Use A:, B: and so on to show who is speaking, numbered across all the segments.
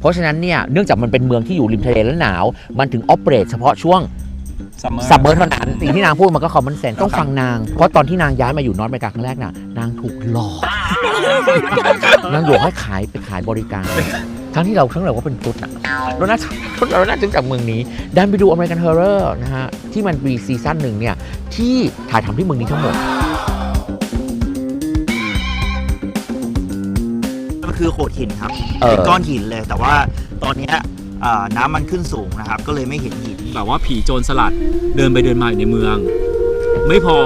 A: เพราะฉะนั้นเนี่ยเนื่องจากมันเป็นเมืองที่อยู่ริมทะเลและหนาว มันถึงออเปเรตเฉพาะช่วง
B: ซัมเมอร์
A: ซัมเมอร์เท่านั้นสิ่งที่นางพูดมันก็คอมมอนเซนต้องฟังนาง เพราะตอนที่นางย้ายมาอยู่นอร์ทอเมริกาครั้งแรกน่ะนางถูกหลอกนางหลอกให้ขายไปขายบริการ ทั้งที่เราทั้งเราก็เป็นตุ๊ดน่ะเราน่าเราน่าจะจากเมืองนี้ ดันไปดูอเมริกันเฮอร์เรอร์นะฮะที่มันมีซีซั่นหนึ่งเนี่ยที่ถ่ายทำที่เมืองนี้ทั้งหมด
C: คือโขดหินครับ
A: เออ
C: เป็นก้อนหินเลย แต่ว่าตอนเนี้ยอ่าน้ำมันขึ้นสูงนะครับ ก็เลยไม่เห็นหิน
B: แบบว่าผีโจรสลัดเดินไปเดินมาอยู่ในเมือง ไม่พอ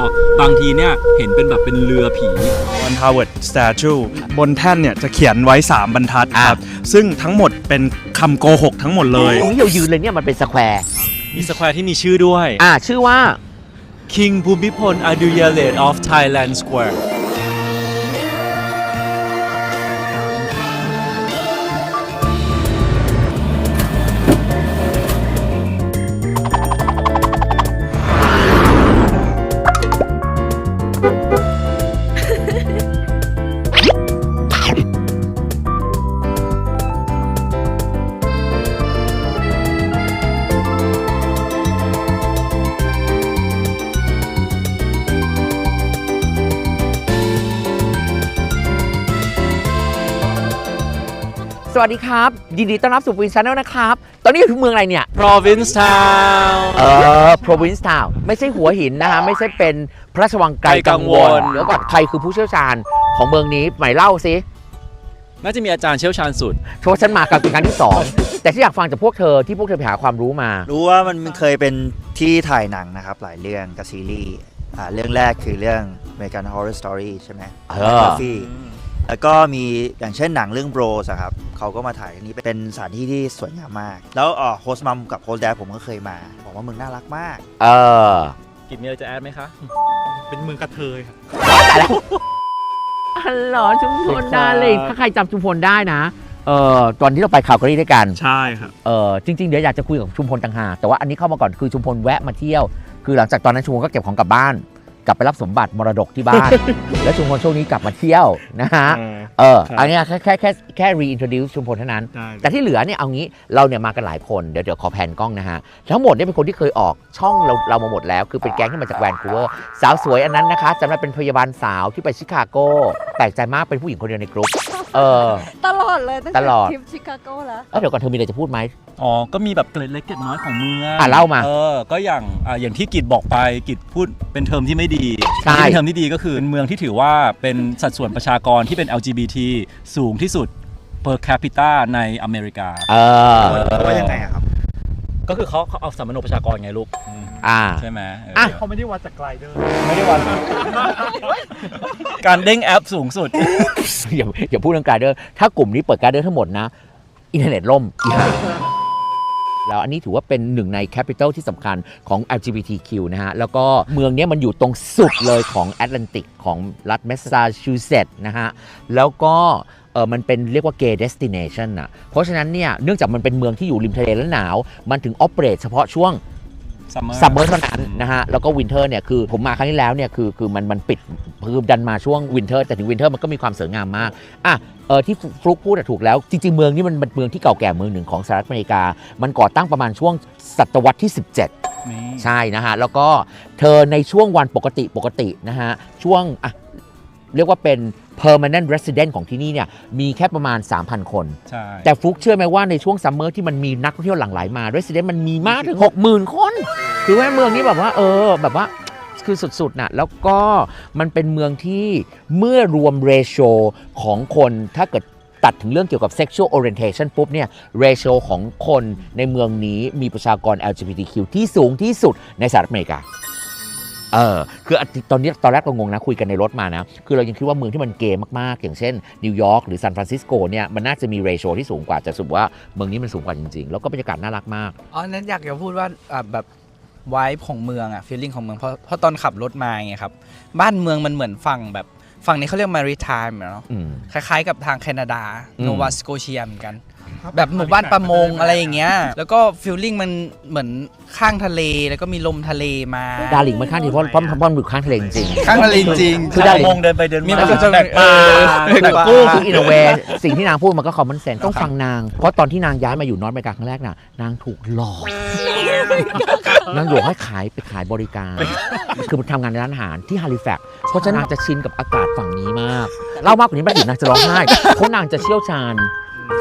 B: บางทีเนี่ยเห็นเป็นแบบเป็นเรือผี
D: วันฮาวเวิร์ดส t ต t u e บนแท่นเนี่ยจะเขียนไว้ 3 บรรทัดครับ ซึ่งทั้งหมดเป็นคำโกหกทั้งหมดเลย
A: ตรงที่เรายืนเลยเนี่ยมันเป็นสแควร์
B: มีสแควร์ที่มีชื่อด้วย
A: อ่า ชื่อว่า
B: King ภูมิพลอดุยเดช of Thailand Square
A: สวั สดีครับ ยินดีต้อนรับสู่วินชาแนลนะครับ ตอนนี้อยู่ที่เมืองอะไรเนี่ย
B: Province Town
A: เออ province town ไม่ใช่หัวหินนะฮะไม่ใช่เป็นพระราชวังไกลกังวล
B: ไกลกังวล
A: เดี๋ยวก่อนใครคือผู้เชี่ยวชาญของเมืองนี้หมายเล่าสิ
B: น่าจะมีอาจารย์เชี่ยวชาญสุด
A: เพราะว่าฉันมากับเป็นครั้งที่2แต่ที่อยากฟังจากพวกเธอที่พวกเธอไปหาความรู้มา
C: รู้ว่ามันเคยเป็นที่ถ่ายหนังนะครับ หลายเรื่องกับซีรีส์อ่าเรื่องแรกคือเรื่อง American Horror Story ใช่ไหม
A: เออ
C: Buffy แล้วก็มีอย่างเช่นหนังเรื่อง Bros อะครับเขาก็มาถ่ายที่นี่เป็นสถานที่ที่สวยงามมาก แล้วโฮสต์มัมกับโฮสต์แดดผมก็เคยมาบอกว่าเมืองน่ารักมาก
A: เออ
B: กินมีอะไรจะแอดไหมคะ
D: เป็นเมืองกระเทยครับ
A: ฮัลโหลชุมพลได้เลยถ้าใครจำชุมพลได้นะ เออตอนที่เราไปข่าวกรีด้วยกัน
D: ใช่ครับ
A: เออจริง ๆ เดี๋ยวอยากจะคุยกับชุมพลต่างหากแต่ว่าอันนี้เข้ามาก่อนคือชุมพลแวะมาเที่ยว คือหลังจากตอนนั้นชุมพลก็เก็บของกลับบ้าน กลับไปรับสมบัติมรดกที่บ้าน แล้วชุมพลช่วงนี้กลับมาเที่ยวนะฮะ เออ
D: ครับ
A: อันเนี้ยแค่แค่แค่แค่ reintroduce ชุมพลเท่านั้น
D: ใช่
A: แต่ที่เหลือเนี่ยเอางี้เราเนี่ยมากันหลายคนเดี๋ยวเดี๋ยวขอแผนกล้องนะฮะ ทั้งหมดเนี่ยเป็นคนที่เคยออกช่องเราเรามาหมดแล้ว คือเป็นแก๊งที่มาจากแวนคูเวอร์สาวสวยอันนั้นนะคะจำได้เป็นพยาบาลสาวที่ไปชิคาโกแปลกใจมากเป็นผู้หญิงคนเดียวในกรุ๊ปเออ
E: ตลอดเลยตั้ง
A: ต
E: แต่
A: ลอด
E: ทริปชิคาโกแล้ว
A: แล้วเดี๋ยวก่อนเธอมีอะไรจะพูดไหม
B: อ๋อ ก็มีแบบเกร็ดเล็กเกร็ดน้อยของเมือง
A: อะเล่ามา
B: เออ ก็อย่างอะอย่างที่กิจบอกไปกิจพูดเป็นเทอมที่ไม่ดี
A: ใช่
B: เป็นเทอมที่ดีก็คือเป็นเมืองที่ถือว่าเป็นสัดส่วนประชากรที่เป็น LGBT สูงที่สุด per capita ในอเมริกา
A: เออ
C: ว่ายังไงอะครับ
B: ก็คือเขาเขาเอาสัมมโนประชากรไงลูกอืม
A: อ่า
B: ใช่ไหมเออ
A: อะ
D: เขาไม่ได้วัดจากไกลเดอร์
B: ไม่ได้วันการเด้งแอปสูงสุด
A: อย่าอย่าพูดเรื่องการเดอร์ถ้ากลุ่มนี้เปิดการเดอร์ทั้งหมดนะ อินเทอร์เน็ตล่มอีห่า แล้วอันนี้ถือว่าเป็นหนึ่งในแคปิตอลที่สำคัญของ LGBTQ นะฮะ แล้วก็เมืองเนี้ยมันอยู่ตรงสุดเลยของแอตแลนติกของรัฐแมสซาชูเซตส์นะฮะ แล้วก็เออมันเป็นเรียกว่า gay destination อะ เพราะฉะนั้นเนี่ย เนื่องจากมันเป็นเมืองที่อยู่ริมทะเลและหนาว มันถึงออเปเรตเฉพาะช่วง
B: Summer
A: ซัมเมอร์เท่านั้นนะฮะแล้วก็วินเทอร์เนี่ยคือผมมาครั้งที่แล้วเนี่ยคือคือมันมันปิดคือดันมาช่วงวินเทอร์แต่ถึงวินเทอร์มันก็มีความสวยงามมากอะเออที่ฟลุกพูดอะถูกแล้ว จริง ๆ เมืองนี้มันเป็นเมืองที่เก่าแก่เมืองหนึ่งของสหรัฐอเมริกา มันก่อตั้งประมาณช่วงศตวรรษที่ 17
B: นี่
A: ใช่นะฮะ แล้วก็เธอในช่วงวันปกติปกตินะฮะ ช่วงอะเรียกว่าเป็น permanent resident ของที่นี่เนี่ยมีแค่ประมาณ 3,000 คน
B: ใช่
A: แต่ฟลุกเชื่อไหมว่าในช่วงซัมเมอร์ที่มันมีนักท่องเที่ยวหลั่งไหลมา Resident มันมีมากถึง 60,000 คน คือว่าเมืองนี้แบบว่าเออแบบว่าคือสุดๆน่ะแล้วก็มันเป็นเมืองที่เมื่อรวมเรโชของคนถ้าเกิดตัดถึงเรื่องเกี่ยวกับ sexual orientation ปุ๊บเนี่ยเรโชของคนในเมืองนี้มีประชากร LGBTQ ที่สูงที่สุดในสหรัฐอเมริกา เออคือตอนนี้ตอนแรกเรางงนะคุยกันในรถมานะ คือเรายังคิดว่าเมืองที่มันเกย์มากๆ อย่างเช่นนิวยอร์กหรือซานฟรานซิสโกเนี่ยมันน่าจะมีเรโชที่สูงกว่าจะสรุปว่าเมืองนี้มันสูงกว่าจริงๆ แล้วก็บรรยากาศน่ารักมาก
F: อ๋อนั้นอยากจะพูดว่าอะแบบไวท์ของเมืองอะฟีลลิ่งของเมืองเพราะเพราะตอนขับรถมาไงครับบ้านเมืองมันเหมือนฝั่งแบบฝั่งนี้เขาเรียกมารีไทม์เนาะ
A: อืม
F: คล้ายๆกับทางแคนาดา
A: อืม
F: โนวาสโกเชียเหมือนกัน แบบหมู่บ้านประมงอะไรอย่างเงี้ย แล้วก็ฟิลลิ่งมันเหมือนข้างทะเลแล้วก็มีลมทะเลมา
A: ดาริงมันข้างที่เพราะเพราะเพราะมันอยู่ข้างทะเลจริง
F: ข้างทะเลจริง
A: คือได้
B: มงเดินไปเดิน
F: มี
B: มา
F: มันก็จะ
B: แบกปลา
F: เออ
B: แบกกุ้ง
A: คืออินเวสิ่งที่นางพูดมันก็คอมมอนเซนต้องฟังนาง เพราะตอนที่นางย้ายมาอยู่นอร์ทอเมริกาครั้งแรกน่ะ นางถูกหลอก นางหลอกให้ขายไปขายบริการ คือทำงานในร้านอาหารที่ฮาลิแฟกซ์เพราะฉะนั้นนางจะชินกับอากาศฝั่งนี้มาก เล่ามากกว่านี้ไม่ได้นางจะร้องไห้เพราะนางจะเชี่ยวชาญ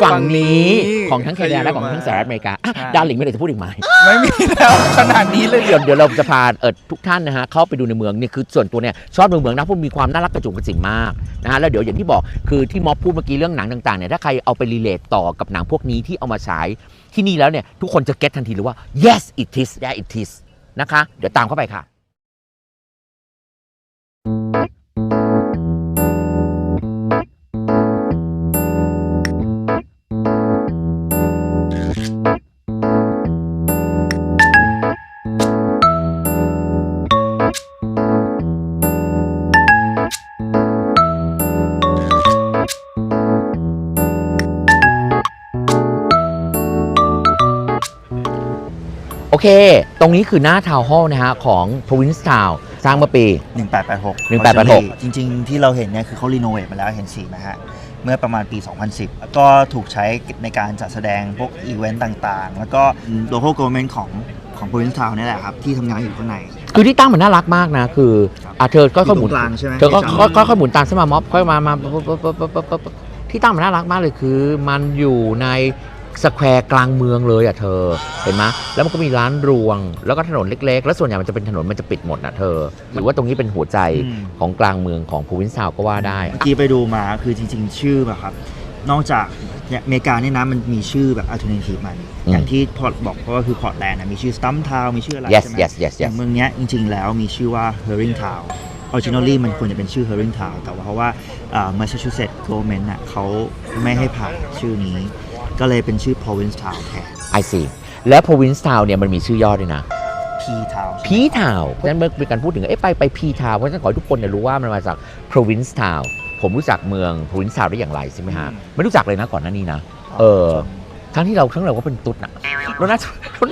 A: ฝั่งนี้ของทั้งแคนาดาและของทั้งสหรัฐอเมริกาอะ
F: ใช่
A: ดาริงไม่ได้จะพูดอีกไหม
F: ไม่มีแล้วขนาดนี้เลย
A: เดี๋ยวเดี๋ยวเราจะพาเออทุกท่านนะฮะเข้าไปดูในเมืองเนี่ยคือส่วนตัวเนี่ยชอบดูเมืองนะเพราะมีความน่ารักกระจุกกระจิ๋มมากนะฮะแล้วเดี๋ยวอย่างที่บอกคือที่ม็อบพูดเมื่อกี้เรื่องหนังต่างๆเนี่ยถ้าใครเอาไปรีเลทต่อกับหนังพวกนี้ที่เอามาฉายที่นี่แล้วเนี่ยทุกคนจะเก็ตทันทีเลยว่า yes it is yeah it is นะคะ เดี๋ยวตามเข้าไปค่ะ ตรงนี้คือหน้าทาวน์ฮอลล์นะฮะของ Province Town สร้างเมื่อปี
C: 1886
A: 1886
C: จริง ๆ ที่เราเห็นเนี่ยคือเขารีโนเวทมาแล้วเห็นสีนะฮะ เมื่อประมาณปี 2010แล้วก็ถูกใช้ในการจัดแสดงพวกอีเวนต์ต่างๆ แล้วก็โลโก้ government ของของ Province Town นี่แหละครับ ที่ทำงานอยู่ข้างใน
A: คือที่ตั้งมันน่ารักมากนะ คืออะเธอก็ค่อยๆหมุน
C: อยู่ตรงกลางใช่ไหม
A: เธอก็
C: ที่
A: ค่
C: จำ
A: อยๆค่อยๆหมุนตามสมาม็อบค่อยมามาปุ๊บปุ๊บปุ๊บปุ๊บปุ๊บปุ๊บปุ๊บที่ตั้งมันน่ารักมากเลยคือ มันอยู่ใน สแควร์กลางเมืองเลยอะเธอเห็นไหมแล้วมันก็มีร้านรวง แล้วก็ถนนเล็ก ๆ แล้วส่วนใหญ่มันจะเป็นถนนมันจะปิดหมดนะเธอหรือว่าตรงนี้เป็นหัวใจ
C: อืม
A: ของกลางเมืองของพูวินซาวก็ว่าได้
C: เมื่อกี้ไปดูมาคือจริง ๆ ชื่อแบบครับ นอกจากเนี่ยอเมริกาเนี่ยนะมันมีชื่อแบบ alternative มัน
A: อืม
C: อย่างที่พอร์ตบอกเพราะว่าคือพอร์ตแลนด์มีชื่อ Stump Town มีชื่ออะไร
A: yes
C: ใช่ไหม
A: yes yes
C: อย่า
A: yes
C: งเมืองเนี้ยจริง ๆ แล้วมีชื่อว่า Herring Town originally มันควรจะเป็นชื่อ Herring Town แต่ว่าเพราะว่าอ่า Massachusetts government น่ะเขาไม่ให้ผ่านชื่อนี้ ก็เลยเป็นชื่อ Province Town แทน
A: I see แล้ว Province Town เนี่ยมันมีชื่อย่อด้วยนะ
C: P Town ใช่ไหม
A: P Town เพราะฉะนั้นเมื่อมีการพูดถึงเอ๊ะไปไป P Town เพราะฉะนั้นขอให้ทุกคนเนี่ยรู้ว่ามันมาจาก Province Town ผมรู้จักเมือง Province Town ได้อย่างไรใช่ไหมฮะไม่รู้จักเลยนะก่อนหน้านี้นะ เออ ทั้งที่เราทั้งเราก็เป็นตุ๊ดนะเราน่า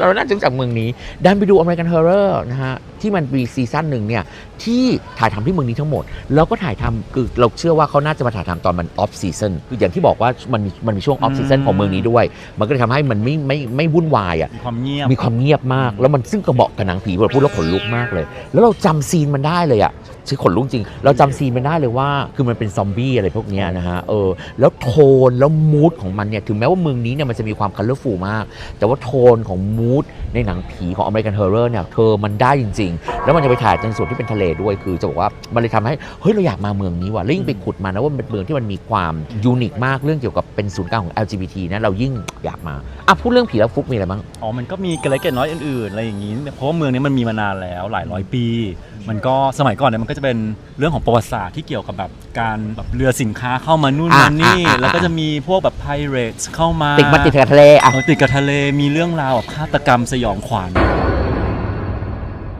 A: เราน่าจะรู้จักเมืองนี้ ดันไปดู American Horror นะฮะที่มันมีซีซั่นหนึ่งเนี่ยที่ถ่ายทำที่เมืองนี้ทั้งหมด แล้วก็ถ่ายทำคือเราเชื่อว่าเขาน่าจะมาถ่ายทำตอนมัน off season คืออย่างที่บอกว่ามันมีมันมีช่วง off season ของเมืองนี้ด้วย มันก็เลยทำให้มันไม่ไม่ไม่วุ่นวายอะ
B: มีความเงียบ
A: มีความเงียบมาก แล้วมันซึ่งกระเหมาะกับหนังผีเราพูดแล้วขนลุกมากเลย แล้วเราจำซีนมันได้เลยอะชื่อขนลุกจริง เราจำซีนมันได้เลยว่า คือมันเป็นซอมบี้อะไรพวกเนี้ยนะฮะเออแล้วโทนแล้วมูดของมันเนี่ยถึงแม้ว่าเมืองนี้เนี่ยมันจะมีความคัลเลอร์ฟูลมาก แต่ว่าโทนของมูดในหนังผีของอเมริกันเฮอร์เรอร์เนี่ยเธอมันได้จริงๆแล้วมันจะไปถ่ายในส่วนที่เป็นทะเลด้วย คือจะบอกว่ามันเลยทำให้เฮ้ยเราอยากมาเมืองนี้ว่ะแล้วยิ่งไปขุดมานะว่ามันเป็นเมืองที่มันมีความยูนิคมากเรื่องเกี่ยวกับเป็นศูนย์กลางของ LGBT นะเรายิ่งอยากมาอะพูดเรื่องผีแล้วฟุกมีอะไรบ้าง
B: อ๋อมันก็มีเกล็ดเกล็ดน้อยอื่นๆอะไรอย่างนี้เพราะว่าเมืองนี้มันมีมานานแล้วหลายร้อยปี มันก็สมัยก่อนเนี่ยมันก็จะเป็นเรื่องของประวัติศาสตร์ที่เกี่ยวกับแบบการแบบเรือสินค้าเข้ามานู่น
A: อะ
B: มานี่
A: อะอะ
B: แล้วก็จะมีพวกแบบไพเรตเข้ามา
A: ติดมาติดกับทะเลอะ
B: เออติดกับทะเลมีเรื่องราวแบบฆาตกรรมสยองขวัญ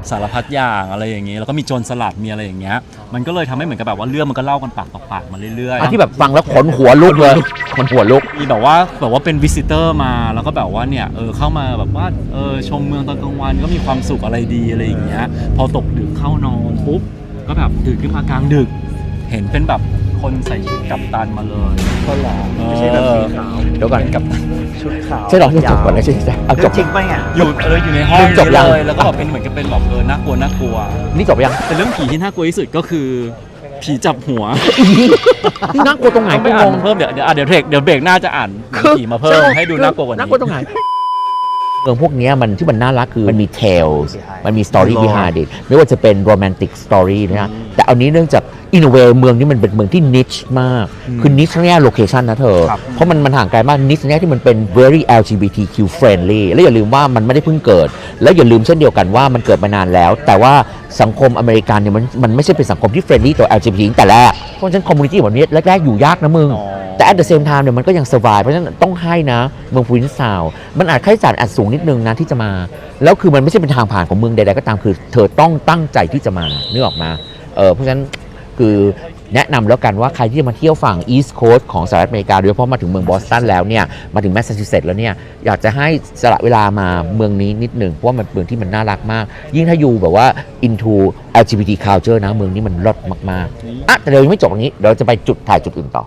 B: สารพัดอย่างอะไรอย่างนี้แล้วก็มีโจรสลัดมีอะไรอย่างเงี้ยมันก็เลยทำให้เหมือนกับแบบว่าเรื่องมันก็เล่ากันปากต่อปากมาเรื่อย
A: อันที่แบบฟังแล้วขนหัวลุกเลยขนหัวลุก
B: มีแบบว่าแบบว่าเป็นวิสิเตอร์มาแล้วก็แบบว่าเนี่ยเออเข้ามาแบบว่าเออชมเมืองตอนกลางวันก็มีความสุขอะไรดีอะไรอย่างเงี้ยพอตกดึกเข้านอนปุ๊บก็แบบตื่นขึ้นมากลางดึก เห็นเป็นแบบ คนใส่ชุดกัปตันมาเลย
C: ก็หรอ
B: เออ
C: ไม่ใช่แบบสีขาว
A: เดี๋ยวก่อน
B: เป็นกัปตัน
C: ชุดขาว
A: ใช่หรอที่จบก่อนเลยใช่ไหมเอาจบ
C: จริงปะเนี่ย
B: อยู่เอออยู่ในห้อง
A: จบยัง
B: นี้เลยแล้วก็แบบเป็นเหมือนกับเป็นแบบเออน่ากลัวน่ากลัว
A: นี่จบยัง
B: แต่เรื่องผีที่น่ากลัวที่สุดก็คือผีจับหัว
A: นี่น่ากลัวตรงไหน
B: ต้องไป
A: กูง
B: อ่าน
A: ง
B: เพิ่มเดี๋ยวเดี๋ยวอะเดี๋ยวเบรกเดี๋ยวเบรกหน้าจะอ่านหนังผีมาเพิ่มให้ดูน่ากลัวกว่านี้
A: น่ากลัวตรงไหนเมืองพวกเนี้ยมันที่มันน่ารักคือมันมี tales
C: Behind
A: มันมี story
C: Lore
A: behind it ไม่ว่าจะเป็น romantic story นะฮะแต่เอานี้เนื่องจาก in a way เมืองนี้มันเป็นเมืองที่ niche มาก คือ niche ในแง่ location นะเธอ
C: ครับ
A: เพราะมันมันห่างไกลมาก niche ในแง่ที่มันเป็น very LGBTQ friendly แล้วอย่าลืมว่ามันไม่ได้เพิ่งเกิด แล้วอย่าลืมเช่นเดียวกันว่ามันเกิดมานานแล้ว แต่ว่าสังคมอเมริกันเนี่ยมันมันไม่ใช่เป็นสังคมที่ friendly ต่อ LGBT ตั้งแต่แรกเพราะฉะนั้น community แบบนี้แรกๆอยู่ยากนะมึง
B: อ๋อ
A: แต่ at the same time เนี่ยมันก็ยัง survive เพราะฉะนั้นต้องให้นะ เมืองพูวินซาวมันอาจค่าใช้จ่ายอาจสูงนิดนึงนะที่จะมา แล้วคือมันไม่ใช่เป็นทางผ่านของเมืองใดๆก็ตามคือ เธอต้องตั้งใจที่จะมานึกออกมาเออเพราะฉะนั้น คือแนะนำแล้วกันว่าใครที่จะมาเที่ยวฝั่ง East Coast ของสหรัฐอเมริกาโดยเฉพาะมาถึงเมืองบอสตันแล้วเนี่ยมาถึงแมสซาชูเซตส์แล้วเนี่ยอยากจะให้สละเวลามาเมืองนี้นิดหนึ่งเพราะว่ามันเมืองที่มันน่ารักมาก ยิ่งถ้าอยู่แบบว่า into LGBT culture นะเมืองนี้มันรดมากๆอะแต่เดี๋ยวยังไม่จบตรงนี้เดี๋ยวเราจะไปจุดถ่ายจุดอื่นต่อ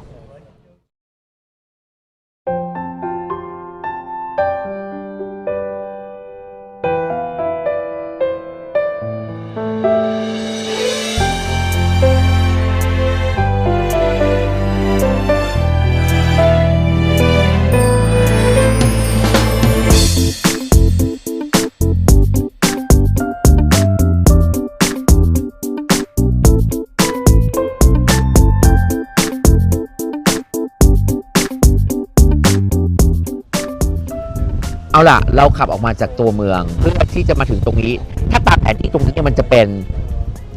A: ล่ะเราขับออกมาจากตัวเมือง เพื่อที่จะมาถึงตรงนี้ ถ้าตามแผนที่ตรงนี้เนี่ยมันจะเป็น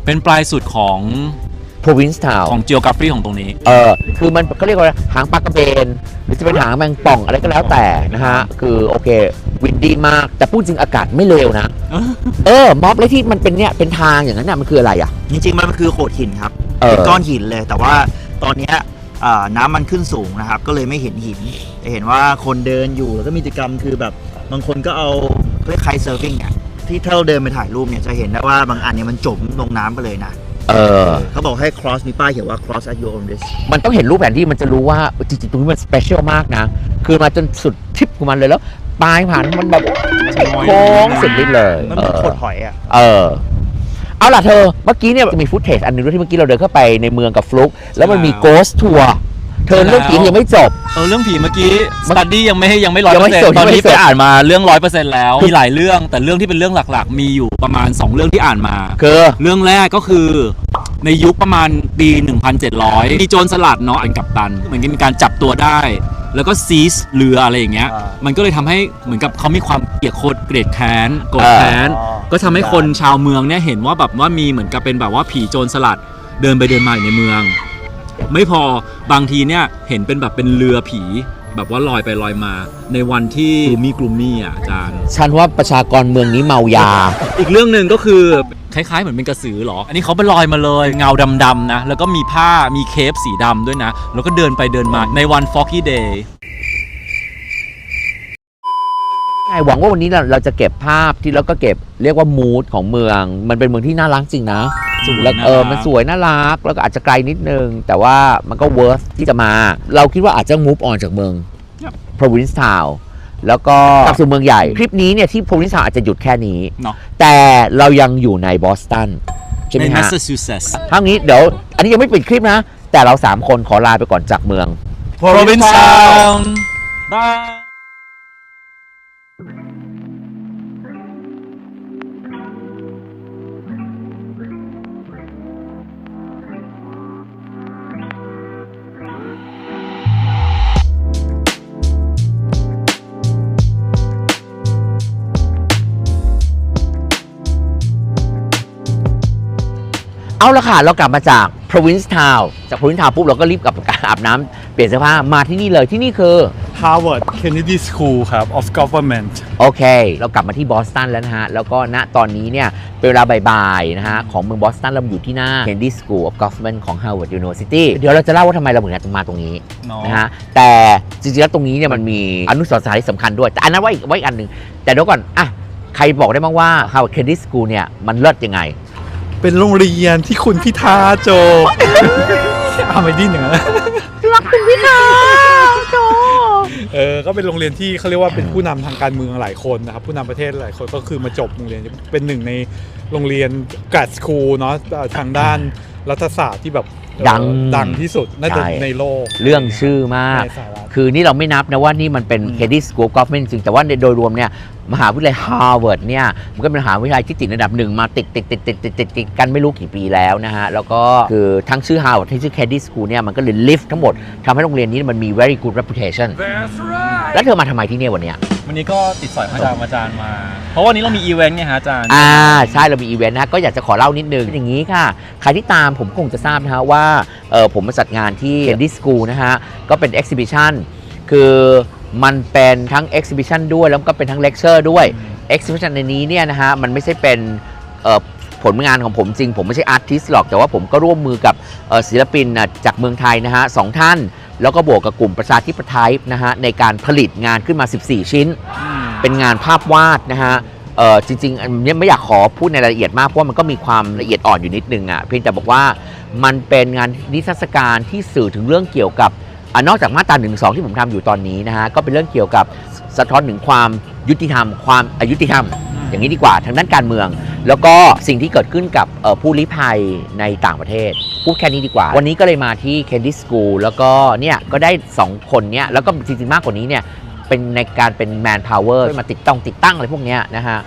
B: เป็นปลายสุดของ
A: province town
B: ของ geography ของตรงนี้
A: เออคือมันเขาเรียกว่าอะไรหางปลากระเบน หรือจะเป็นหางแมงป่องอะไรก็แล้วแต่นะฮะ คือโอเค วินดีมาก แต่พูดจริงอากาศไม่เลวนะ เออ ม็อบเลยที่มันเป็นเนี่ยเป็นทางอย่างนั้นน่ะมันคืออะไรอะ
C: จริงๆ มันคือโขดหินครับ
A: เออ
C: เป็นก้อนหินเลย แต่ว่าตอนเนี้ยอ่าน้ำมันขึ้นสูงนะครับ ก็เลยไม่เห็นหินจะเห็นว่าคนเดินอยู่แล้วก็มีกิจกรรมคือแบบ บางคนก็เอาคล้ายๆเซิร์ฟวิ่งอะที่ถ้าเราเดินไปถ่ายรูปเนี่ยจะเห็นได้ว่าบางอันเนี่ยมันจมลงน้ำไปเลยนะ
A: เออ
C: เขาบอกให้ cross มีป้ายเขียนว่า cross at your own risk
A: มันต้องเห็นรูปแผนที่มันจะรู้ว่าจริงๆตรงนี้มันสเปเชียลมากนะ คือมาจนสุดทิปของมันเลยแล้วปลายผ่านมันแบบโค้งสุดฤทธิ์เลย
C: มัน
A: เอ
C: เหมือน
A: อ
C: โขดหอยอะ
A: เออ เอาล่ะเธอ เมื่อกี้เนี่ยจะมีฟุตเทจอันหนึงด้วยที่เมื่อกี้เราเดินเข้าไปในเมืองกับฟลุก แล้วมันมี
B: ใช่
A: โกสทัวร์ เธอเรื่องผียังไม่จบ
B: เออเรื่องผีเมื่อกี้สตัดดี้ยังไม่ให้ยังไม่ร้อย
A: ยัง
B: เปอ
A: ไม่
B: ร์เซ็น
A: จบ
B: ต์ตอนนี้
A: ยังไม่จบ
B: ไปอ่านมาเรื่องร้อยเปอร์เซ็นต์แล้วมีหลายเรื่องแต่เรื่องที่เป็นเรื่องหลักๆ มีอยู่ประมาณ 2 เรื่องที่อ่านมา
A: คือ
B: เรื่องแรกก็คือในยุคประมาณปี 1700 มีโจรสลัดเนาะอันกัปตัน เหมือนกับมีการจับตัวได้ แล้วก็ซีสเรืออะไรอย่างเงี้ย
C: อ่า
B: มันก็เลยทำให้เหมือนกับเขามีความเกลียดโคตรเกลียดแค้นโกรธ
A: อ่า
B: แค้นก็ทำให้คนชาวเมืองเนี่ยเห็นว่าแบบว่ามีเหมือนกับเป็นแบบว่าผีโจรสลัดเดินไปเดินมาอยู่ในเมือง ไม่พอบางทีเนี่ยเห็นเป็นแบบเป็นเรือผี แบบว่าลอยไปลอยมา ในวันที่มีกลุ่มมี่อะอาจารย์
A: ฉันว่าประชากรเมืองนี้เมายา
B: อีกเรื่องหนึ่งก็คือคล้ายๆเหมือนเป็นกระสือเหรอ อันนี้เขาไปลอยมาเลยเงาดำๆนะ แล้วก็มีผ้ามีเคปสีดำด้วยนะ แล้วก็เดินไปเดินมาในวัน Foggy Day
A: ใช่ หวังว่าวันนี้เราเราจะเก็บภาพที่แล้วก็เก็บเรียกว่ามูดของเมือง มันเป็นเมืองที่น่ารักจริงนะ
B: สวย
A: แล้ว
B: น่า
A: เออ
B: รัก
A: มันสวยน่ารักแล้วก็อาจจะไกลนิดนึง แต่ว่ามันก็เวิร์ธที่จะมา เราคิดว่าอาจจะ move on จากเมือง province town แล้วก็กลับสู่เมืองใหญ่ คลิปนี้เนี่ยที่ province town อาจจะหยุดแค่นี้
B: เนาะ
A: แต่เรายังอยู่ในบอสตันใช่ไห
B: ใน
A: มฮะ
B: Massachusetts
A: ทั้งนี้เดี๋ยวอันนี้ยังไม่ปิดคลิปนะ แต่เราสามคนขอลาไปก่อนจากเมือง
B: Provincetown บาย
A: เอาละค่ะ เรากลับมาจาก province town จาก province town ปุ๊บ เราก็รีบกลับการอาบน้ำเปลี่ยนเสื้อผ้ามาที่นี่เลยที่นี่คือ
D: Harvard Kennedy School ครับ of Government
A: โอเค เรากลับมาที่บอสตันแล้วนะฮะ แล้วก็ณตอนนี้เนี่ยเป็นเวลาบ่ายๆนะฮะ ของเมืองบอสตันเราอยู่ที่หน้า Kennedy School of Government ของ Harvard University เดี๋ยวเราจะเล่าว่าทำไมเราถึงมาตรงนี้
B: เนาะ
A: นะฮะ แต่จริงๆแล้วตรงนี้เนี่ยมันมีอนุสาวรีย์ที่สำคัญด้วย แต่อันนั้นไว้อีกไว้อีกอันหนึ่งแต่เดี๋ยวก่อนอะใครบอกได้บ้างว่า Harvard Kennedy School เนี่ยมันเลิศยังไง
D: เป็นโรงเรียนที่คุณพิธาจบเอาไม่ดิ้นอย่างนั้นรักคุณพิธาจบเออก็เป็นโรงเรียนที่เขาเรียกว่าเป็นผู้นำทางการเมืองหลายคนนะครับผู้นำประเทศหลายคนก็คือมาจบโรงเรียนเป็นหนึ่งในโรงเรียนก a ดสคูลเนาะเอ่อทางด้านรัฐศาสตร์ที่แบบเอ่อ
A: ดัง
D: ดังที่สุดน่าจะ
A: ใช่
D: ในโลก
A: เรื่องชื่อมาก
D: ในสหรัฐ
A: คือนี่เราไม่นับนะว่านี่มันเป็น
D: อืม
A: Kennedy School of Government จริงแต่ว่าในโดยรวมเนี่ยมหาวิทยาลัยฮาร์วาร์ดเนี่ยมันก็เป็นมหาวิทยาลัยที่ติดอันดับหนึ่งมาติดติดติดติดติดติดติดกันไม่รู้กี่ปีแล้วนะฮะ แล้วก็คือทั้งชื่อฮาร์วาร์ดทั้งชื่อ Kennedy School เนี่ยมันก็เลยลิฟต์ทั้งหมดทำให้โรงเรียนนี้มันมี very good reputation แล้วเธอมาทำไมที่เนี่ยวันเนี้ย
B: วันนี้ก็ติดสอยพระอาจารย์อาจารย์มา เพราะวันนี้เรามีอีเวนต์ไงฮะอาจารย์
A: อ่าใช่เรามีอีเวนต์นะก็อยากจะขอเล่านิดนึงอย่างนี้ค่ะ ใครที่ตามผมคงจะทราบนะฮะว่าเออผมมาจัดงานที่ Kennedy School นะฮะ ก็เป็น exhibition คือ มันเป็นทั้ง exhibition ด้วยแล้วก็เป็นทั้ง lecture ด้วย exhibition ในนี้เนี่ยนะฮะมันไม่ใช่เป็นผลงานของผมจริง ผมไม่ใช่อาร์ติสต์หรอก แต่ว่าผมก็ร่วมมือกับศิลปินจากเมืองไทยนะฮะสองท่าน แล้วก็บวกกับกลุ่มประชาธิปไตยนะฮะในการผลิตงานขึ้นมา 14 ชิ้น เป็นงานภาพวาดนะฮะจริงๆอันนี้ไม่อยากขอพูดในรายละเอียดมาก เพราะมันก็มีความละเอียดอ่อนอยู่นิดนึงอะเพียงแต่บอกว่ามันเป็นงานนิทรรศการที่สื่อถึงเรื่องเกี่ยวกับ อะนอกจากมาตราหนึ่งสองที่ผมทำอยู่ตอนนี้นะฮะก็เป็นเรื่องเกี่ยวกับสะท้อนถึงความยุติธรรม ความอายุติธรรม อย่างนี้ดีกว่าทางด้านการเมือง แล้วก็สิ่งที่เกิดขึ้นกับเอ่อผู้ลี้ภัยในต่างประเทศ พูดแค่นี้ดีกว่า วันนี้ก็เลยมาที่ Candy School แล้วก็เนี่ยก็ได้ 2 คนเนี่ยแล้วก็จริงๆมากกว่านี้เนี่ยเป็นในการเป็น man power มาติดตั้งติดตั้งอะไรพวกเนี้ยนะฮะ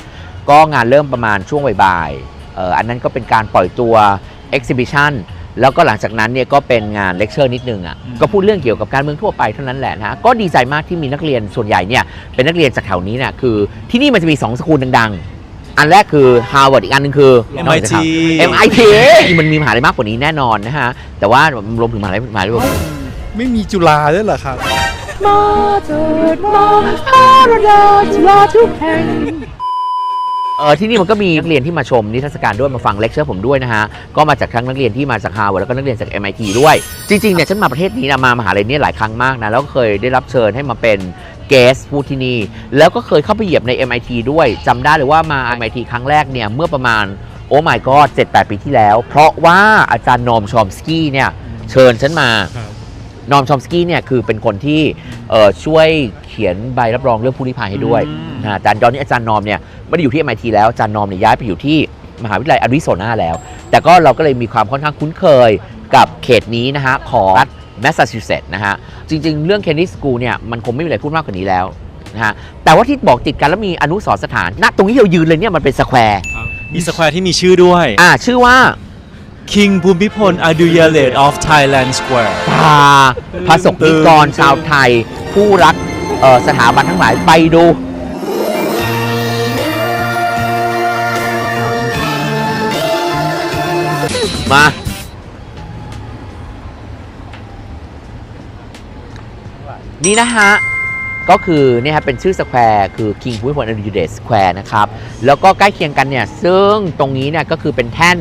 A: ก็งานเริ่มประมาณช่วงบ่ายๆเอ่ออันนั้นก็เป็นการปล่อยตัว exhibition แล้วก็หลังจากนั้นเนี่ยก็เป็นงานเลคเชอร์นิดนึงอะก็พูดเรื่องเกี่ยวกับการเมืองทั่วไปเท่านั้นแหละนะฮะก็ดีใจมากที่มีนักเรียนส่วนใหญ่เนี่ยเป็นนักเรียนจากแถวนี้เนี่ยคือที่นี่มันจะมี2สกูลดังๆ อันแรกคือ Harvard อีกอันหนึงคือ
B: MIT
A: MIT มันมีมหาลัยมากกว่านี้แน่นอนนะฮะแต่ว่ารวมถึงมหาลัยมหาลัยรวม
D: ไม่มีจุฬาด้วยเหรอครับ
A: เออที่นี่มันก็มีนักเรียนที่มาชมนิทรรศการด้วยมาฟังเลคเชอร์ผมด้วยนะฮะ ก็มาจากทั้งนักเรียนที่มาจากฮาร์วาร์ดแล้วก็นักเรียนจาก MIT ด้วย จริงๆเนี่ยฉันมาประเทศนี้นะมามหาลัยเนี้หลายครั้งมากนะแล้วก็เคยได้รับเชิญให้มาเป็นเกสพูดที่นี่แล้วก็เคยเข้าไปเหยียบใน MIT ด้วยจำได้เลยว่ามา MIT ครั้งแรกเนี่ยเมื่อประมาณโอ้ my god 7-8 ปีที่แล้ว เพราะว่าอาจารย์นอมชอมสกี้เนี่ยเชิญฉันมา
D: ครับ
A: นอมชอมสกี้เนี่ยคือเป็นคนที่เอ่อช่วยเขียนใบรับรองเรื่องผู้ลี้ภัยให้ด้วย
B: อืม
A: นะอาจารย์ตอนนี้อาจารย์นอมเนี่ย ไม่ได้อยู่ที่ MIT แล้วอาจารย์นอมเนี่ยย้ายไปอยู่ที่มหาวิทยาลัยอาริโซนาแล้ว แต่ก็เราก็เลยมีความค่อนข้างคุ้นเคยกับเขตนี้นะฮะของรัฐแมสซาชูเซตส์นะฮะ จริง ๆ เรื่องเคนนิสกูลเนี่ยมันคงไม่มีอะไรพูดมากกว่านี้แล้วนะฮะ แต่ว่าที่บอกติดกันแล้วมีอนุสรณ์สถานณตรงที่เรายืนเลยเนี่ยมันเป็นสแควร์
B: มีสแควร์ที่มีชื่อด้วย
A: อ่า ชื่อว่า
B: King ภูมิพลอดุยเดช of Thailand Square
A: พาพระสงฆ์นิกรชาวไทย ผู้รักเอ่อสถาบันทั้งหลายไปดู มา นี่นะฮะ ก็คือเนี่ยครับเป็นชื่อสแควร์คือ King ภูมิพลอดุลยเดชสแควร์นะครับ แล้วก็ใกล้เคียงกันเนี่ย ซึ่งตรงนี้เนี่ยก็คือเป็นแท่น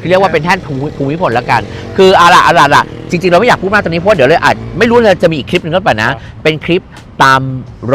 A: ที่เรียกว่าเป็นแท่นภูมิภูมิพลแล้วกัน คืออะล่ะอะล่ะอะล่ะจริง ๆ เราไม่อยากพูดมากตรงนี้เพราะว่าเดี๋ยวเลยอาจไม่รู้เลยจะมีอีกคลิปหนึ่งก็ป่ะนะ เป็นคลิปตาม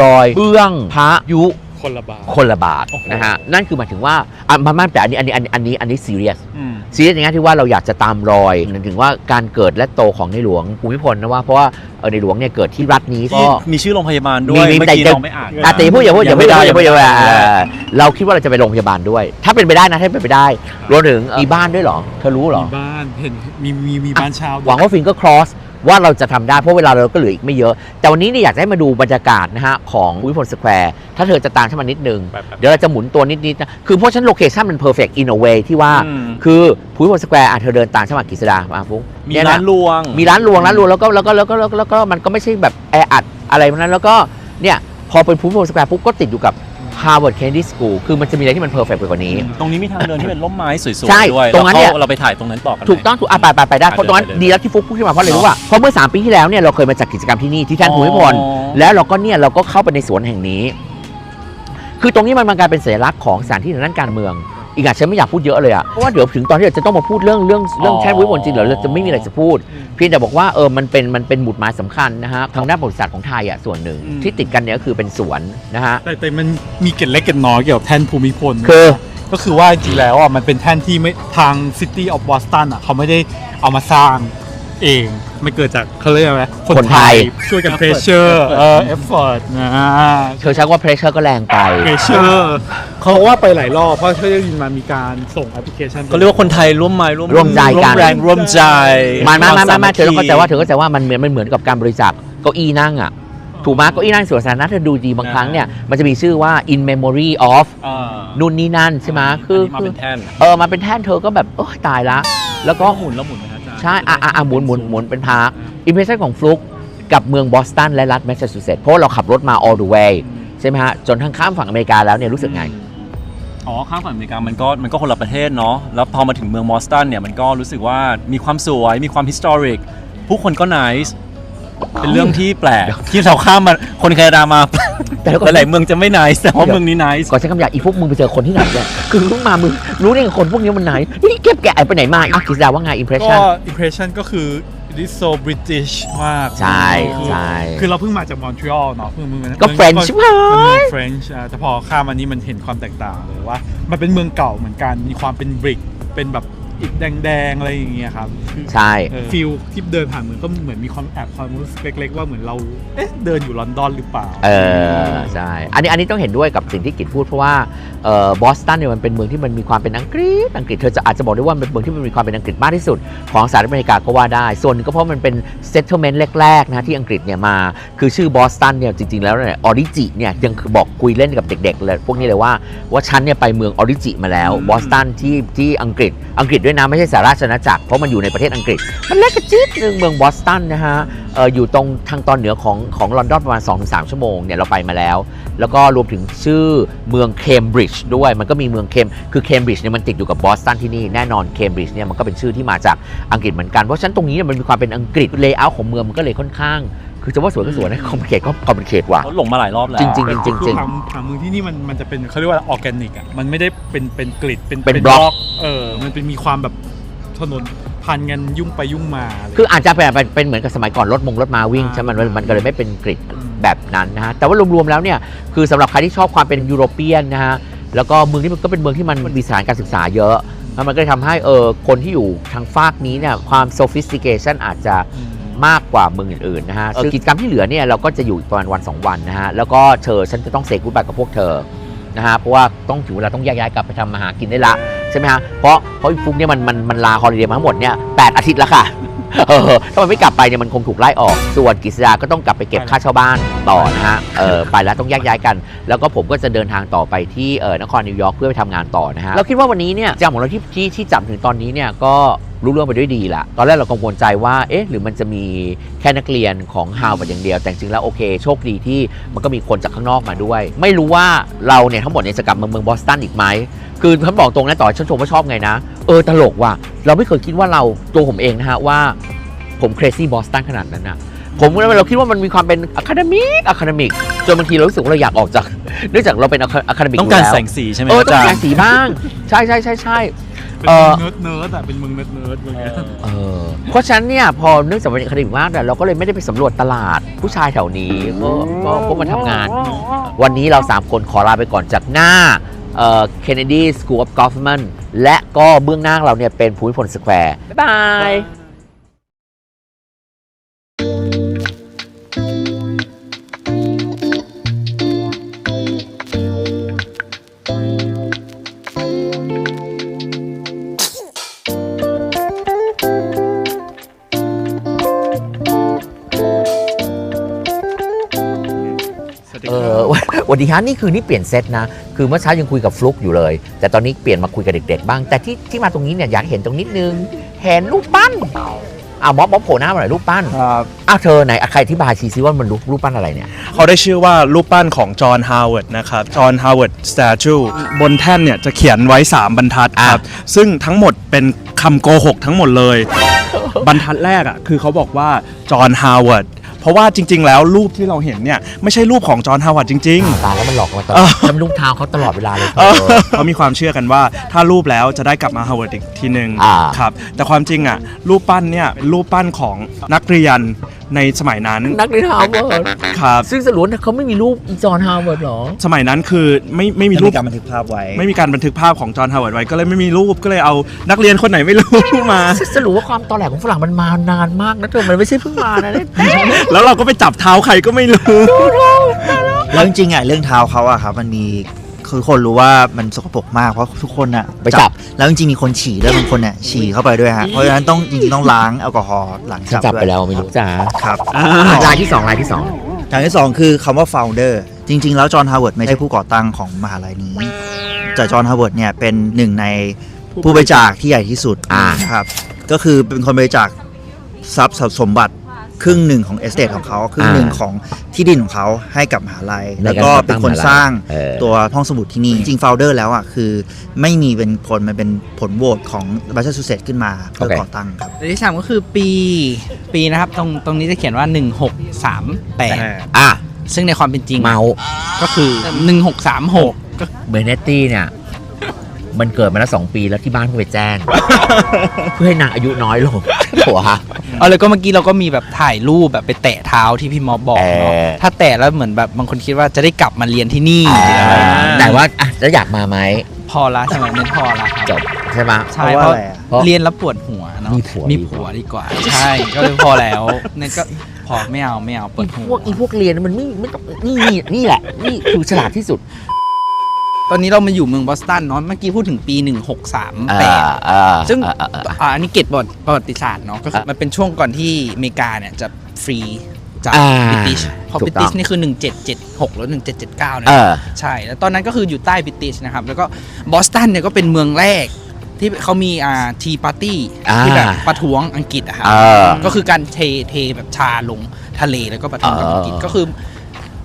A: รอยเบื้องพระยุ
D: คนละบาท
A: คนละบาท
D: โอ้โห
A: นะฮะนั่นคือหมายถึงว่าอะมันมันแต่อันนี้อันนี้อันนี้อันนี้อันนี้ซีเรียส
B: อืม
A: ซีเรียสอย่างนี้ที่ว่าเราอยากจะตามรอยถึงว่าการเกิดและโตของในหลวงภูมิพลนะว่าเพราะว่าเออในหลวงเนี่ยเกิดที่รัฐนี้
B: ที่
A: ก็
B: มีชื่อโรงพยาบาลด้วย
A: มีมี
B: เมื่อกี้
A: แต่
B: เราไม่อ่าน
A: อาตีพูดอย่าพูดอย่าพูดอย่าพูดอย่าพูดอย่าพูด
B: ไม่ได้
A: เออเราคิดว่าเราจะไปโรงพยาบาลด้วย ถ้าเป็นไปได้นะถ้าเป็นไปได้รวมถึงมีบ้านด้วยเหรอเธอรู้เหรอ
D: มีบ้านเห็นมีมีมีบ้านเช่าด้วย
A: หวังว่าฟิงก็ครอส ว่าเราจะทำได้เพราะเวลาเราก็เหลืออีกไม่เยอะ แต่วันนี้เนี่ยอยากจะให้มาดูบรรยากาศนะฮะของภูมิพลสแควร์ถ้าเธอจะตามฉันมานิดนึง
D: แบบแบบ
A: เดี๋ยวเราจะหมุนตัวนิดๆนะคือเพราะฉันโลเคชั่นมันเพอร์เฟกต์อินเวที่ว่า
B: อืม
A: คือภูมิพลสแควร์อะเธอเดินตามฉันมากฤษดามาฟุ๊ก
B: มี
A: เนี่ยะ
B: ร้านรวง
A: มีร้านรวงร้านรวงแล้วก็แล้วก็แล้วก็แล้วก็แล้วก็มันก็ไม่ใช่แบบแออัดอะไรพวกนั้นแล้วก็เนี่ยพอเป็นภูมิพลสแควร์ปุ๊บก็ติดอยู่กับ Harvard Kennedy School คือมันจะมีอะไรที่มันเพอร์เฟกต์ไปกว่านี้
B: ตรงนี้มีทางเดินที่เป็นร่มไม้สวย
A: ใช่
B: ๆด้วย
A: ตรงนั้นเนี่ย
B: เราเราไปถ่ายตรงนั้นต่อกัน
A: ถูกต้องถูกอะไปไปไปได้เพราะตรงนั้น
B: ไปเลย
A: ดีแล้วที่ฟุกพูดขึ้นมาเพราะอะไรรู้ป่ะเพราะเมื่อ 3 ปีที่แล้วเนี่ยเราเคยมาจัดกิจกรรมที่นี่ที่แท่นภูมิพล
B: อ๋อ
A: แล้วเราก็เนี่ยเราก็เข้าไปในสวนแห่งนี้ คือตรงนี้มันมันกลายเป็นสัญลักษณ์ของสถานที่ทางด้านการเมือง อีกอย่างฉันไม่อยากพูดเยอะเลยอะเพราะว่าเดี๋ยวถึงตอนที่เราจะต้องมาพูดเรื่องเรื่องเรื่องแท่นภูมิพลจริงเหรอเราจะไม่มีอะไรจะพูด เพียงแต่บอกว่าเออมันเป็นมันเป็นหมุดหมายสำคัญนะฮะทางด้านประวัติศาสตร์ของไทยอะส่วนหนึ่ง
B: อืม
A: ที่ติดกันเนี่ยก็คือเป็นสวนนะฮะ
D: แต่แต่มันมีเกร็ดเล็กเกร็ดน้อยเกี่ยวกับแท่นภูมิพล
A: คือ
D: ก็คือว่าจริงๆแล้วอะมันเป็นแท่นที่ไม่ทาง City of Boston อะเขาไม่ได้เอามาสร้าง เอง มันเกิดจากเขาเรียกอะไร
A: คนไทย
D: ช่วยกันเพรสเชอร์เออเอฟเฟอร์ตนะ
A: เธอใช้ว่าเพรสเชอร์ก็แรงไป
D: เพรสเชอร์เขาว่าไปหลายรอบ เพราะเขาได้ยินมามีการส่งแอปพลิเคชัน
B: ก็เรียกว่าคนไทยร่วมไม้ร่วม
A: ร่วมใจกัน
B: แรงร่วมใจ
A: ไมาไม่ไม่ไม่ไม่
B: คว
A: เธอต้องเข้าใจว่า
B: ส
A: เธอเข้าใจว่ามันเหมือนมันเหมือนกับการบริจาคเก้าอี้นั่งอะถูกไหมเก้าอี้นั่งสวนสาธารณะเธอดูดีบางครั้งเนี่ย มันจะมีชื่อว่า in memory of
B: อ่า
A: นู่นนี่นั่นใช่ไหมคือ
B: อันนี้มา
A: คือ
B: เป็นแท่น
A: เออมาเป็นแท่นเธอก็แบบโอ้ยตายละ แล้วก็
B: หมุนแล้วหมุนไหมอาจารย์
A: ใช่อะอะอะหมุนหมุนหมุนเป็นพาร์คอิมเพรสชั่นของฟลุกกับเมืองบอสตันและรัฐแมสซาชูเซตส์เพราะว่าเราขับรถมา all the way ใช่ไหมฮะ จนทางข้ามฝั่งอเมริกาแล้วเนี่ยรู้สึกไง
B: อ๋อ ข้ามฝั่งอเมริกามันก็มันก็คนละประเทศเนาะแล้วพอมาถึงเมืองบอสตันเนี่ย มันก็รู้สึกว่ามีความสวยมีความฮิสตอริกผู้คนก็ไนส์ เป็นเรื่องที่แปลกที่เราข้ามมาคนแคนาดามา
A: แต่แล้วก็
B: หลายๆเมืองจะไม่นแต่ว่าเมืองนี้น
A: ก่อนใช้คำหยาบอีพวกมึงไปเจอคนที่ไหนเนี่ยคือเพิ่งมามึงรู้ได้ไงคนพวกนี้มันไหนเฮ้ยเก็บแกะไปไหนมาอะกิจดาว่าไงอิมเพรส
D: ก็
A: ชั่น
D: impression ก็คือ it is so British มาก
A: ใช่
D: คือ
A: ใช่
D: คือเราเพิ่งมาจากมอนทรีออลเนาะเพิ่งมึง
A: ก็ French ใช่ไหม
D: มันเมือง French อะแต่พอข้ามมานี้มันเห็นความแตกต่างเลยว่า มันเป็นเมืองเก่าเหมือนกันมีความเป็นบริกเป็นแบบ อิฐแดงๆอะไรอย่างเงี้ยครับคือ
A: ใช่
D: ฟิลที่เดินผ่านเมืองก็เหมือนมีความแอบความรู้สึกเล็กๆว่าเหมือนเราเอ๊ะเดินอยู่ลอนดอนหรือเปล่า
A: เออใช่ อันนี้อันนี้ต้องเห็นด้วยกับสิ่งที่กิจพูดเพราะว่าเอ่อบอสตันเนี่ยมันเป็นเมืองที่มันมีความเป็นอังกฤษอังกฤษเธอจะอาจจะบอกได้ว่ามันเป็นเมืองที่มันมีความเป็นอังกฤษมากที่สุด ของสหรัฐอเมริกาก็ว่าได้ ส่วนหนึงก็เพราะมันเป็น settlement แรกๆนะที่อังกฤษเนี่ยมา คือชื่อบอสตันเนี่ยจริงๆแล้วเนี่ยออริจิเนี่ยยังคือบอกคุยเล่นกับเด็กๆเลยพวกนี้เลยว่าว่าฉันเนี่ยไปเมืองออริจิมาแล้วบอสตันที่ที่อังกฤษอังกฤษด้วยนะ ไม่ใช่สหราชอาณาจักรเพราะมันอยู่ในประเทศอังกฤษ มันเล็กกระจิ๊ดหนึ่งเมืองบอสตันนะฮะอออยู่ตรงทางตอนเหนือของของลอนดอนประมาณ 2-3 ชั่วโมงเนี่ยเราไปมาแล้ว แล้วก็รวมถึงชื่อเมืองเคมบริดจ์ด้วยมันก็มีเมืองเคมคือเคมบริดจ์เนี่ยมันติดอยู่กับบอสตันที่นี่แน่นอนเคมบริดจ์เนี่ยมันก็เป็นชื่อที่มาจากอังกฤษเหมือนกันเพราะฉะนั้นตรงนี้เนี่ยมันมีความเป็นอังกฤษเลเยอร์ของเมืองมันก็เลยค่อนข้าง คือจะว่าสวยก็สวยนะคอมพลีเคทก็คอมพลีเคทว่ะ
B: เขาหลงมาหลายรอบแล้ว
A: จริงๆ
D: คือผังผังเมืองที่นี่มันมันจะเป็นเขาเรียกว่าออร์แกนิกอะมันไม่ได้เป็นเป็นกริดเป็น
A: เป็นบล็อก
D: เออมันเป็นมีความแบบถนนพันกันยุ่งไปยุ่งมาอะไร
A: คืออาจจะเป็นเป็นเป็นเหมือนกับสมัยก่อนรถมงรถมาวิ่ง
D: อ่า
A: ใช่ไหมมันมันก็เลยไม่เป็นกริด
D: อืม
A: แบบนั้นนะฮะแต่ว่ารวมๆแล้วเนี่ยคือสำหรับใครที่ชอบความเป็นยุโรเปียนนะฮะแล้วก็เมืองนี้มันก็เป็นเมืองที่มันมีสถานการศึกษาเยอะแล้วมันก็เลยทำให้เออคนที่อยู่ทางฝากนี้เนี่ยความ sophistication อาจจะ
D: อื ม
A: มากกว่าเมืองอื่นๆนะฮะเอ่อกิจกรรมที่เหลือเนี่ยเราก็จะอยู่อีกประมาณวัน 2 วันนะฮะแล้วก็เธอฉันจะต้องเซกูดบายกับพวกเธอนะฮะเพราะว่าต้องถึงเวลาต้องแยกย้ายกลับไปทำมาหากินได้ละใช่ไหมฮะเพราะเพราะอีฟุกเนี่ยมันมันมันลาฮอลิเดย์มาทั้งหมดเนี่ยแปดอาทิตย์แล้วค่ะเออถ้ามันไม่กลับไปเนี่ยมันคงถูกไล่ออก ส่วนกฤษดาก็ต้องกลับไปเก็บค่าเช่าบ้านต่อนะฮะเออไปแล้วต้องแยกย้ายกัน แล้วก็ผมก็จะเดินทางต่อไปที่เออนครนิวยอร์กเพื่อไปทำงานต่อนะฮะเราคิดว่าวันนี้เนี่ยจำของเราที่ที่ที่จับถึงตอนนี้เนี่ยก็ รู้เรื่องไปด้วยดีละตอนแรกเรากังวลใจว่าเอ๊ะหรือมันจะมีแค่นักเรียนของฮาว a r d อย่างเดียว แต่จริงๆแล้วโอเค โชคดีที่มันก็มีคนจากข้างนอกมาด้วย ไม่รู้ว่าเราเนี่ยทั้งหมดเนี่ยจะกลับมาเมืองบอสตันอีกไหมคือฉันบอกตรงนะต่อฉันชมว่าชอบไงนะ เออตลกว่ะเราไม่เคยคิดว่าเราตัวผมเองนะฮะว่าผมเครซี่บอสตันขนาดนั้นนะผมเราคิดว่ามันมีความเป็นอะคาเดมิกอะคาเดมิกจนบางทีเรารู้สึกว่าเราอยากออกจากเนื่องจากเราเป็นอะคาเดมิก
B: ต้องการ
A: ยู่ล้ว
B: แสงสีใช่ไหม
A: เออต้อง
B: อา
A: การ
B: จารย์
A: สีบ้าง ใช่ใช่ใช่ใช่
D: เป็น
A: เอ่อ
D: เนิร์ดเนิร์ดอะเป็นเมืองเนิร์ดเนิร์ดอะไรเงี้ย
A: เออเพราะฉะนั้นเนี่ยพอเนื่องจากเป็นอะคาเดมิกมากเนี่ยเราก็เลยไม่ได้ไปสำรวจตลาดผู้ชายแถวนี้ก็ก็ก็มาทำงาน วันนี้เรา 3 คนขอลาไปก่อนจากหน้าเอ่อ Kennedy School of Government และก็เบื้องหน้าเราเนี่ยเป็นภูมิพลสแควร์ บ๊ายบาย วันวันดีฮะนี่คือนี่เปลี่ยนเซตนะ คือเมื่อเช้ายังคุยกับฟลุกอยู่เลย แต่ตอนนี้เปลี่ยนมาคุยกับเด็กๆบ้าง แต่ที่ที่มาตรงนี้เนี่ยอยากเห็นตรงนิดนึง เห็นรูปปั้นอะม็อบม็อบโผล่หน้ามาหน่อยรูปปั้น
E: ครับ
A: อ้าวเธอไหนอะใครอธิบายชีซิว่ามันรูปรูปปั้นอะไรเนี่ย
E: เขาได้ชื่อว่ารูปปั้นของจอห์นฮาวเวิร์ดนะครับ จอห์นฮาวเวิร์ดสแตชูบนแท่นเนี่ยจะเขียนไว้ 3 บรรทัดครับ ซึ่งทั้งหมดเป็นคำโกหกทั้งหมดเลย บรรทัดแรกอะคือเขาบอกว่าจอห์นฮาวเวิร์ด เพราะว่าจริง ๆ แล้วรูปที่เราเห็นเนี่ยไม่ใช่รูปของจอห์นฮาวเวิร์ดจริง
A: ตายแล้วมันหลอกมาตลอดจำลูกเท้าเขาตลอดเวลาเลยเธ
E: ๆเอ
A: อ
E: อเขามีความเชื่อกันว่าถ้ารูปแล้วจะได้กลับมาฮาวเวิร์ดอีกทีหนึ่ง
A: อ่า
E: ครับแต่ความจริงอะรูปปั้นเนี่ยเป็นรูปปั้นของนักเรียน ในสมัยนั้น
A: นักเรียนฮาร์วาร์ด
E: ครับ
A: ซึ่งสรุปเขาไม่มีรูปอีจอห์นฮาร์วาร์ดหรอ
E: สมัยนั้นคือไม่ไม่มี
C: มี
E: รู
C: รู
E: ป
C: ปการบันทึกภาพไว้
E: ไม่มีการบันทึกภาพของจอห์นฮาวเวิร์ดไว้ก็เลยไม่มีรูปก็เลยเอานักเรียนคนไหนไม่รู้มา
A: สรุปว่าความตอแหลของฝรั่งมันมานานมากนะเธอมันไม่ใช่เพิ่งมานะเนี่ย
E: แล้วเราก็ไปจับเท้าใครก็ไม่รู้
C: แล้วจริงๆอะเรื่องเท้าเขาอะครับมันมี คือคนรู้ว่ามันสกปรกมากเพราะทุกคนอะ
A: ไปจับ
C: แล้วจริงๆมีคนฉี่แล้วบางคนเนี่ยฉี่เข้าไปด้วยฮะเพราะฉะนั้นต้องจริงๆต้องล้างแอลกอฮอล์หลัง
A: ฉัน
C: จับ
A: จับ
C: ด้
A: ไป
C: วย
A: แล้วไม่รู้จ้า
C: ครับ
A: ลายที่สองลายที่สอง
C: อย่างที่สองคือคำว่า founder จริง ๆ แล้วจอห์นฮาวเวิร์ดไม่ใช่ผู้ก่อตั้งของมหาลัยนี้แต่จอห์นฮาวเวิร์ดเนี่ยเป็นหนึ่งในผู้บริจาคที่ใหญ่ที่สุด
A: อ่า
C: ครับก็คือเป็นคนบริจาคทรัพย์สมบัติ ครึ่งหนึ่งของเอสเตทของเขาครึ่งหนึ่ง
A: อ่า
C: ของที่ดินของเขาให้กับมหาลัย
A: ใน
C: แล้ว
A: การ
C: ก็
A: ก่อตั้
C: เป็น
A: ง
C: คน
A: มหาลัย
C: สร้าง
A: เออ
C: ตัวห้องสมุดที่นี่ จริงๆโฟลเดอร์แล้วอะคือไม่มีเป็นผลมันเป็นผลโหวตของบัชชูเซตขึ้นมาเพื่อ
A: โอเค
C: ก่อตั้งครับ
F: และที่สามก็คือปีปีนะครับตรงตรงนี้จะเขียนว่า 1638
A: อะ
F: ซึ่งในความเป็นจริง
A: เมา
F: ก็คือ 1636ก็
A: เบเนตตี้เนี่ย มันเกิดมาแล้วสองปีแล้วที่บ้านเพิ่งไปแจ้ง เพื่อให้นางอายุน้อยลงหัว
F: เอาเลยก็เมื่อกี้เราก็มีแบบถ่ายรูปแบบไปแตะเท้าที่พี่มอสบอกเนาะ
A: เออ
F: ถ้าแตะแล้วเหมือนแบบบางคนคิดว่าจะได้กลับมาเรียนที่นี่หรืออะไรอย่างเงี้ย
A: แต่ว่าอะแล้วอยากมาไหม
F: พอละใช่ไหมไม่พอละครับ
A: จบใช่ไหม
F: ใช่
C: เพ
F: เพ
C: ราะ
F: ราะ
C: อะไรอะ
A: เพราะ
F: เรียนแล้วปวดหัวเนาะ
A: มีผัว
F: มี
A: ดีกว่า
F: ผัวดีกว่า ใช่ก็เลยพอแล้วเนี่ยก็พอไม่เอาไม่เอาปว
A: อี
F: ดหั
A: พวก
F: ว
A: อีพวกเรียนมันไม่ไม่ต้องนี่นี่นี่แหละ นี่คือฉลาดที่สุด
F: ตอนนี้เรามาอยู่เมืองบอสตันเนาะเมื่อกี้พูดถึงปี 1638
A: อ่า
F: ซึ่ง
A: อ่าอ่าอ่า
F: อ่าอันนี้เกตบทประวัติศาสตร์เนาะก็คือมันเป็นช่วงก่อนที่อเมริกาเนี่ยจะฟรีจาก
A: อ่า
F: บริติชเพราะ
A: ถู
F: บ
A: ก
F: ริ
A: ต้อง
F: ติชนี่คือ 1776 หรือ 1779เน
A: เอยอ
F: ใช่ แล้วตอนนั้นก็คืออยู่ใต้บริติชนะครับ แล้วก็บอสตันเนี่ยก็เป็นเมืองแรกที่เขามีอ่าทีปาร์ตี้
A: อ่า
F: ที่แบบประท้วงอังกฤษอะครับ
A: เออ
F: ก็คือการเทเทแบบชาลงทะเลแล้วก็ประท้วงกับอังกฤษ
A: เออ
F: ก็คือ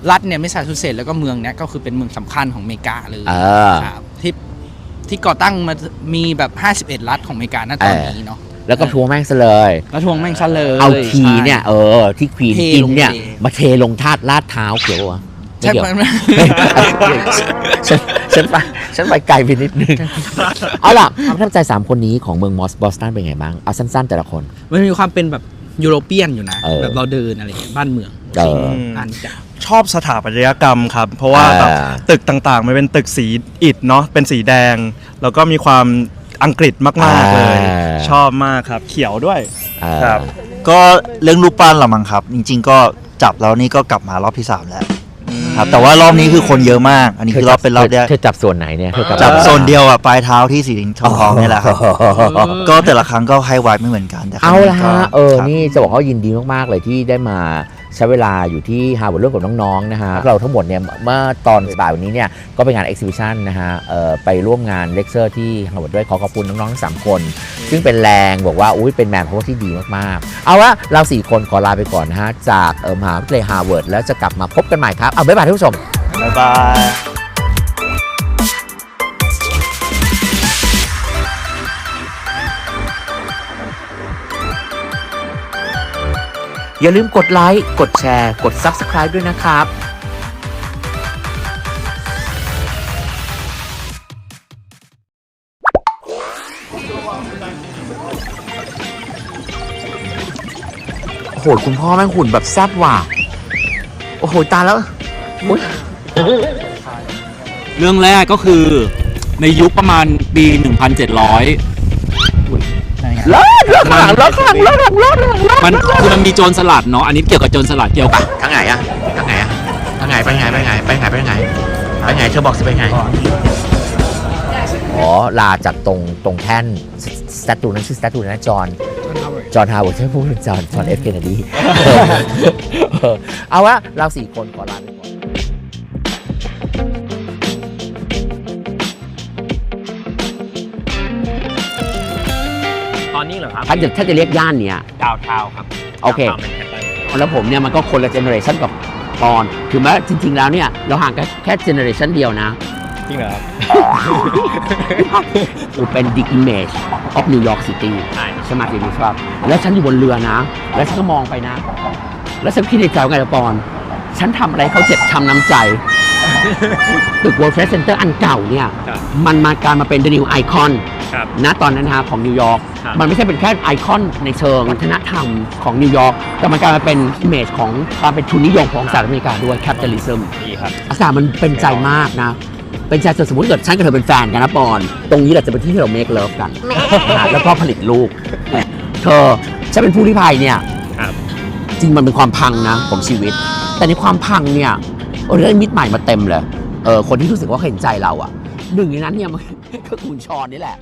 F: รัฐเนี่ยไม่ซาชูเซตส์แล้วก็เมืองเนี้ยก็คือเป็นเมืองสำคัญของอเมริกาเลย
A: เออ
F: ครับที่ที่ก่อตั้งมามีแบบ 51 รัฐของอเมริกาณตอนนี้เนาะ
A: แล้วก็ทัวร์แม่งซะเลย
F: แล้วทวงแม่งซะเลย
A: เอาที
F: ใช่
A: เนี่ยเออที่ควีน
F: เท
A: กิน
F: ลง
A: เนี่ย
F: ทะเล
A: มาเทลงทาดลาดเท้าเกี่ยววะไม่
F: ใช่
A: เกี่ยว
F: ไหม
A: ฉันฉันไปฉันไปไกลไปนิดนึง เอาล่ะความประทับใจ3คนนี้ของเมืองมอสบอสตันเป็นไงบ้าง เอาสั้นๆแต่ละคน
F: มันมีความเป็นแบบยุโรเปียนอยู่นะ
A: เออ
F: แบบเราเดินอะไรอย่างเงี้ยบ้านเมือง
A: เออ
F: อันจะ
E: ชอบสถาปัตยกรรมครับ เพราะว่าแบบ
A: อ่า
E: ตึกต่างๆ มันเป็นตึกสีอิฐเนาะเป็นสีแดง แล้วก็มีความอังกฤษมากๆเลย
A: อ่า
E: ชอบมากครับ เขียวด้วย
A: เออ
E: ครับ
C: ก็เรื่องรูปปั้นละมั้งครับ จริง ๆ ก็จับแล้วนี่ก็กลับมารอบที่สามแล้วครับ แต่ว่ารอบนี้คือคนเยอะมาก อันนี้คือรอบเป็นรอบแรก
A: เธอจับส่วนไหนเนี่ยเธอ
C: จับโซนเดียวอะปลายเท้าที่สีทองทองๆนี่แหละครับ ก็แต่ละครั้งก็ให้ไวไม่เหมือนกันแต่ครั้
A: เอา
C: งนี้
A: ละ
C: ก็
A: ฮะเออ
C: ครับ
A: นี่จะบอกว่ายินดีมาก ๆ เลยที่ได้มา ใช้เวลาอยู่ที่ฮาร์วาร์ดร่วมกับน้องๆนะฮะเราทั้งหมดเนี่ยเมื่อตอนบ่ายวันนี้เนี่ยก็เป็นงาน exhibition นะฮะเออไปร่วมงานเลคเชอร์ที่ฮาร์วาร์ดด้วยขอขอบคุณน้องๆทั้งสามคน ซึ่งเป็นแรงบอกว่าอุ้ยเป็นแมนพาวที่ดีมากๆ เอาละเราสี่คนขอลาไปก่อนนะฮะจากเออมหาวิทยาลัยฮาร์วาร์ดแล้วจะกลับมาพบกันใหม่ครับเอาบ๊ายบายท่านผู้ชม
C: บ๊ายบาย
A: อย่าลืมกดไลค์ กดแชร์ กด Subscribe ด้วยนะครับโอ้โหคุณพ่อแม่งหุ่นแบบแซ่บว่ะ โอ้โห ตายแล้วอุ๊ย
B: เรื่องแรกก็คือในยุคประมาณปี 1700
A: เลิศเลิศข้างหลังเลิศข้างหลังเลิศข้างหลังเลิศข้างหลังเลิศ
B: มันคือมันมีโจรสลัดเนาะอันนี้เกี่ยวกับโจรสลัดเกี่ยวกับ
A: ทางไหนอะทางไหนอะทางไหนไปไงไปไงไปไงไปไงไปไงเธอบอกสิไปไงอ๋อลาจากตรงตรงแท่นสแตตูนั้นชื่อสแตตูนะจอห์นจอห์นฮาวเวิร์ดใช่ไหมพูดถึงจอห์นจอห์นเอฟเคนเนดีเอาวะเราสี่คนขอลาไป
G: ครับ
H: ถ้าจะถ้าจะเรียกย่านเนี้ย
G: ดาวเทาวครับ
H: โอเค
G: ดาวน์ทาวน์แมนฮัตตัน
H: แล้วผมเนี่ยมันก็คนละเจเนอเรชันกับปอนถึงแม้จริง ๆ แล้วเนี่ยเราห่างกันแค่เจเนอเรชันเดียวนะ
G: จริงเหรอครับ
H: คือเป็น the image of New York City
G: ใช่
H: ใช่ไหมที่รู้ชอบแล้วฉันอยู่บนเรือนะ แล้วฉันก็มองไปนะ แล้วฉันคิดในใจว่าไงล่ะปอน ฉันทำอะไรให้เขาเจ็บช้ำน้ำใจ ตึก World Trade Center อันเก่าเนี่ย
G: ครับ
H: มันมาการมาเป็น the new icon
G: ครับ
H: ณตอนนั้นฮะของนิวยอร์ก
G: ครับ
H: มันไม่ใช่เป็นแค่ไอคอนในเชิงวัฒนธรรมของนิวยอร์กแต่มันกลายมาเป็นอิมเมจของความเป็นทุนนิยมของสหรัฐอเมริกาด้วยแคปิตอลิซึม
G: ดีครับ
H: อากาศมันเป็นใจมากนะ เป็นใจจนสมมติเกิดฉันกับเธอเป็นแฟนกันนะปอน ตรงนี้แหละจะเป็นที่ที่เราเมคเลิฟกันนะแล้วก็ผลิตลูก เธอฉันเป็นผู้ริภัยเนี่ย
G: ครับ
H: จริงมันเป็นความพังนะของชีวิต แต่ในความพังเนี่ยเออได้มิตรใหม่มาเต็มเลย เออคนที่รู้สึกว่าเขาเห็นใจเราอะหนึ่งในนั้นเนี่ยมัน ก็คุณชอนนี่แหละ